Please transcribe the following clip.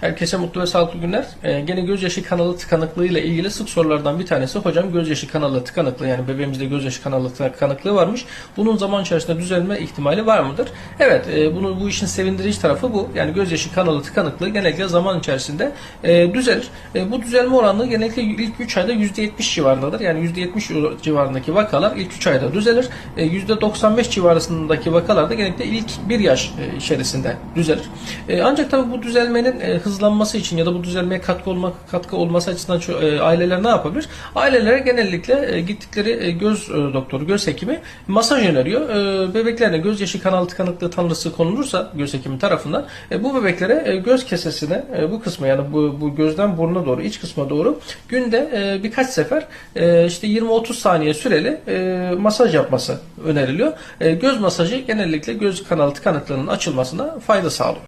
Herkese mutlu ve sağlıklı günler. Ee, gene gözyaşı kanalı tıkanıklığı ile ilgili sık sorulardan bir tanesi hocam gözyaşı kanalı tıkanıklığı yani bebeğimizde gözyaşı kanalı tıkanıklığı varmış. Bunun zaman içerisinde düzelme ihtimali var mıdır? Evet, e, bunu bu işin sevindirici tarafı bu. Yani gözyaşı kanalı tıkanıklığı genellikle zaman içerisinde e, düzelir. E, bu düzelme oranı genellikle ilk 3 ayda %70 civarındadır. Yani %70 civarındaki vakalar ilk 3 ayda düzelir. E, %95 civarındaki vakalar da genellikle ilk 1 yaş e, içerisinde düzelir. E, ancak tabii bu düzelmenin e, hızlanması için ya da bu düzelmeye katkı olmak katkı olması açısından e, aileler ne yapabilir? Ailelere genellikle e, gittikleri e, göz doktoru, göz hekimi masaj öneriyor. Bebeklerine gözyaşı kanal tıkanıklığı tanısı konulursa göz hekimi tarafından bu bebeklere göz kesesine bu kısmı yani bu, bu gözden buruna doğru iç kısma doğru günde birkaç sefer işte 20-30 saniye süreli masaj yapması öneriliyor. Göz masajı genellikle göz kanal tıkanıklığının açılmasına fayda sağlıyor.